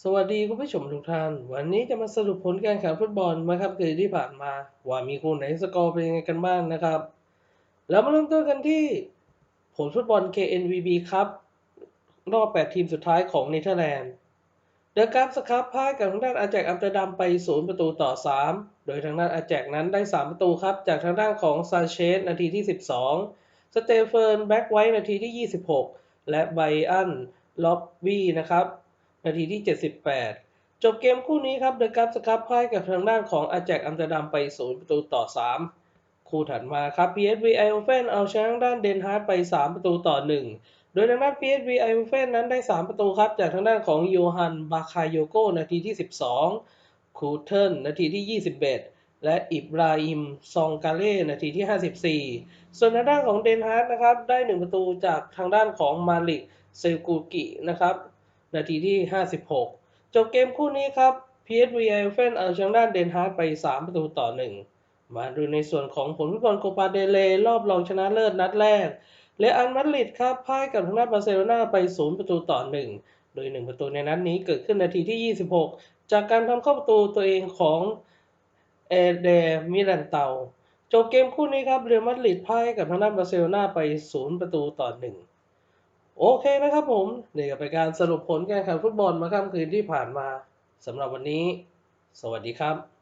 สวัสดีคุณผู้ชมทุกท่าน วันนี้จะมาสรุปผลการแข่งฟุตบอลมาครับคืนที่ผ่านมา ว่ามีคู่ไหนสกอร์เป็นยังไงกันบ้างนะครับ แล้วมาเริ่มต้นกันที่ผลฟุตบอล KNVB ครับ รอบ 8 ทีมสุดท้ายของเนเธอร์แลนด์เดอะกัฟส์ครับพ่ายกับทางด้านอาแจกอัมสเตอร์ดัมไป 0 ประตูต่อ 3 โดยทางด้านอาแจกนั้นได้ 3 ประตูครับ จากทางด้านของซานเชสนาทีที่ 12 สเตเฟนแบ็กไวท์นาทีที่ 26 และไบอันล็อบบี้นะครับ นาทีที่ 78 จบเกมคู่นี้ครับเดอะกัฟส์ครับพ่ายกับทางด้านของอาแจกอัมสเตอร์ดัมไป 0 ประตูต่อ 3 คู่ถัดมาครับ PSV Eindhoven เอาชนะทางด้านเดนฮาร์ดไป 3 ประตูต่อ 1 โดยทางด้าน PSV Eindhoven นั้นได้ 3 ประตูครับ จากทางด้านของโยฮันบาคาโยโกนาทีที่ 12 คูเทิลนาทีที่ 21และอิบราฮิมซองกาเล่นาทีที่ 54 ส่วนทางด้านของเดนฮาร์ดนะครับ ได้ 1 ประตูจากทางด้านของมาลิกเซลกูกินะครับ นาทีที่ 56 จบเกมคู่นี้ครับ PSV Eindhoven เอาชนะด้านเดนฮาร์ดไป 3 ประตูต่อ 1 มาดูในส่วนของผลฟุตบอลโคปาเดเลรอบรองชนะเลิศนัดแรกเลอันมาดริดครับพ่ายกับทางด้านบาร์เซโลนาไป 0 ประตูต่อ 1 โดย 1 ประตูในนัดนี้เกิดขึ้นนาทีที่ 26 จากการทำเข้าประตูตัวเองของเอเดมิรันเตาจบเกมคู่นี้ครับเรอัลมาดริดพ่ายกับทางด้านบาร์เซโลนาไป 0 ประตูต่อ 1 โอเคนะครับผมนี่ก็เป็นการสรุปผลการแข่งขันฟุตบอลมาค่ำคืนที่ผ่านมาสำหรับวันนี้ สวัสดีครับ